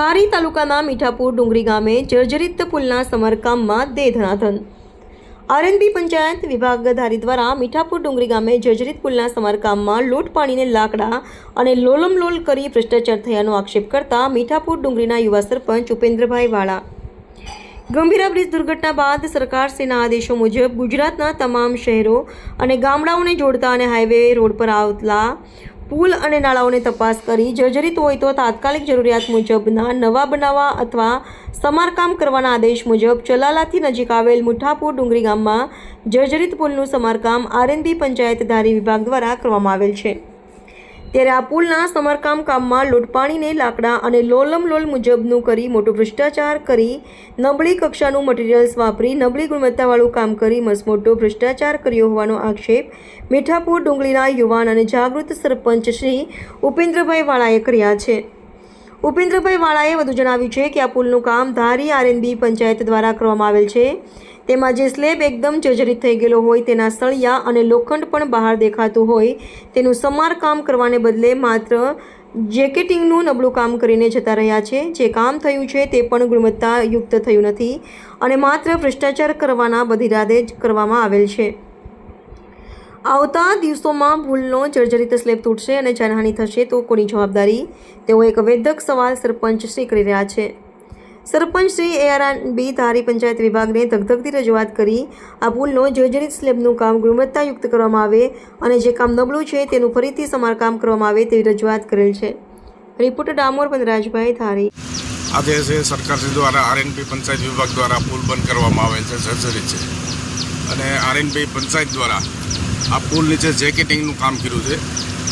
ધારી તાલુકાના મીઠાપુર ડુંગરી ગામે જર્જરિત પુલના સમારકામમાં દે ધનાધન આરએનબી પંચાયત વિભાગ ધારી દ્વારા મીઠાપુર ડુંગરી ગામે જર્જરિત પુલના સમારકામમાં લોટ પાણીને લાકડા અને લોલમલોલ કરી ભ્રષ્ટાચાર થયાનો આક્ષેપ કરતા મીઠાપુર ડુંગરીના યુવા સરપંચ ઉપેન્દ્રભાઈ વાળા. ગંભીરા બ્રિજ દુર્ઘટના બાદ સરકારશ્રીના આદેશો મુજબ ગુજરાતના તમામ શહેરો અને ગામડાઓને જોડતા અને હાઈવે રોડ પર આવતા પુલ અને નાળાઓને તપાસ કરી જર્જરિત હોય તો તાત્કાલિક જરૂરિયાત મુજબના નવા બનાવવા અથવા સમારકામ કરવાના આદેશ મુજબ ચલાલાથી નજીક આવેલ મુઠાપુર ડુંગરી ગામમાં જર્જરિત પુલનું સમારકામ આરએનબી પંચાયતધારી વિભાગ દ્વારા કરવામાં આવેલ છે. ત્યારે આ પુલના સમારકામ કામમાં લોટપાણીને લાકડા અને લોલમ લોલ મુજબનું કરી મોટો ભ્રષ્ટાચાર કરી નબળી કક્ષાનું મટીરિયલ્સ વાપરી નબળી ગુણવત્તાવાળું કામ કરી મસમોટો ભ્રષ્ટાચાર કર્યો હોવાનો આક્ષેપ મીઠાપુર ડુંગળીના યુવાન અને જાગૃત સરપંચ શ્રી ઉપેન્દ્રભાઈ વાળાએ કર્યા છે. ઉપેન્દ્રભાઈ વાળાએ વધુ જણાવ્યું છે કે આ પુલનું કામ ધારી આરએનબી પંચાયત દ્વારા કરવામાં આવેલ છે. તેમાં જે સ્લેબ એકદમ જર્જરિત થઈ ગયેલો હોય તેના સળિયા અને લોખંડ પણ બહાર દેખાતું હોય તેનું સમારકામ કરવાને બદલે માત્ર જેકેટિંગનું નબળું કામ કરીને જતા રહ્યા છે. જે કામ થયું છે તે પણ ગુણવત્તાયુક્ત થયું નથી અને માત્ર ભ્રષ્ટાચાર કરવાના બધિરાદે જ કરવામાં આવેલ છે. આવતા દિવસોમાં ભૂલનો જર્જરિત સ્લેબ તૂટશે અને જાનહાની થશે તો કોની જવાબદારી? તેઓ એક વેધક સવાલ સરપંચ શ્રી કરી રહ્યા છે. સરપંચ શ્રી એઆરબી ધારી પંચાયત વિભાગને ધગધગતી રજૂઆત કરી, આ પુલનો જર્જરિત સ્લેબનું કામ ગુણવત્તાયુક્ત કરવામાં આવે અને જે કામ નબળું છે તેનું ફરીથી સમારકામ કરવામાં આવે તેવી રજૂઆત કરેલ છે. રિપોર્ટર ડામોર પંદરાજભાઈ ધારી. આજે સરકારશ્રી દ્વારા આરએનપી પંચાયત વિભાગ દ્વારા પુલ બંધ કરવામાં આવેલ છે, જર્જરિત છે. અને આરએનભાઈ પંચાયત દ્વારા આ પુલ નીચે જેકેટિંગનું કામ કર્યું છે.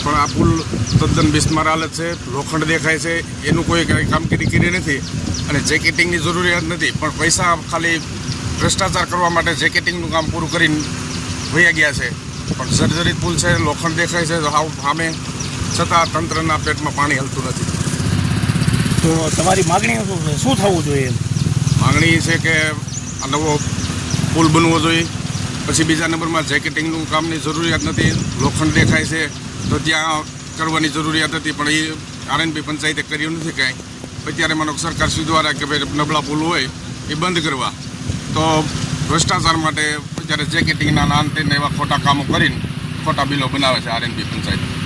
પણ આ પુલ તદ્દન બિસ્માર હાલત છે લોખંડ દેખાય છે એનું કોઈ કાંઈ કામગીરી કરી નથી અને જેકેટિંગની જરૂરિયાત નથી. પણ પૈસા ખાલી ભ્રષ્ટાચાર કરવા માટે જેકેટિંગનું કામ પૂરું કરીને વયા ગયા છે. પણ સર્જરી પુલ છે લોખંડ દેખાય છે તો હાવ સામે છતાં તંત્રના પેટમાં પાણી હલતું નથી. તો તમારી માગણી શું શું થવું જોઈએ? માંગણી છે કે આ નવો પુલ બનવો જોઈએ. પછી બીજા નંબરમાં જેકેટિંગનું કામની જરૂરિયાત નથી, લોખંડ દેખાય છે, તો ત્યાં કરવાની જરૂરિયાત હતી, પણ એ આરએનબી પંચાયતે કર્યું નથી કાંઈ. અત્યારે માનો સરકારશ્રી દ્વારા કે ભાઈ નબળા પુલ હોય, એ બંધ કરવા. તો ભ્રષ્ટાચાર માટે અત્યારે જેકેટિંગના નાન તેને એવા ખોટા કામો કરીને ખોટા બિલો બનાવે છે આરએનબી પંચાયત.